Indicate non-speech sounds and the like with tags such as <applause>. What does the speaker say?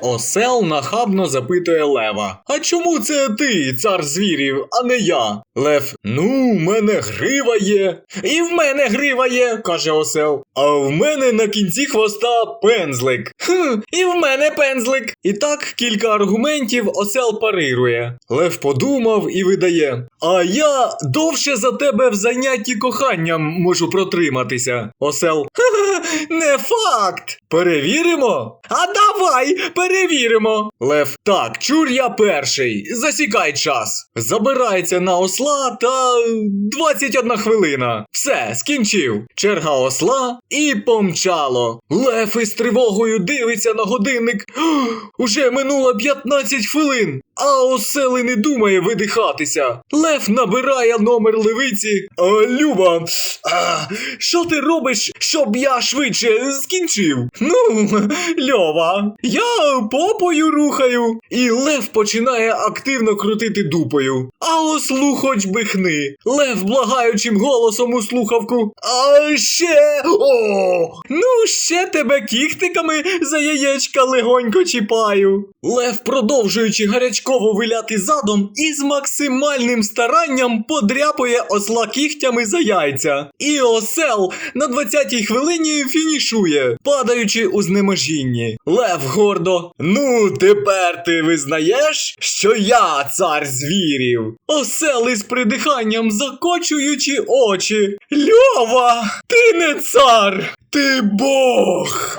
Осел нахабно запитує Лева. А чому це ти, цар звірів, а не я? Лев. Ну, в мене грива є. І в мене грива є, каже осел. А в мене на кінці хвоста пензлик. Хм, і в мене пензлик. І так кілька аргументів осел парирує. Лев подумав і видає. А я довше за тебе в занятті коханням можу протриматися. Осел. «Ха-ха, Не факт. Перевіримо? А давай перевіримо. Лев. Так, чур я перший. Засікай час. Забирається на осла та 21 хвилина. Все, скінчив. Черга осла і помчало. Лев із тривогою дивиться на годинник. <gasps> Уже минуло 15 хвилин. А осел і не думає видихатися. Лев набирає номер левиці. А, Люба, а, що ти робиш, щоб я швидше скінчив? Ну, Льова, я попою рухаю. І Лев починає активно крутити дупою. А ослу хоч би хни. Лев благаючим голосом у слухавку. А ще. О! Ну, ще тебе кіхтиками за яєчка легонько чіпаю. Лев, продовжуючи гарячково виляти задом, із максимальним старанням подряпує осла кігтями за яйця. І осел на 20-й хвилині фінішує, падаючи у знеможінні. Лев гордо. Ну, тепер ти визнаєш, що я цар звірів. Осел із придиханням закочуючи очі. Льова, ти не цар, ти Бог.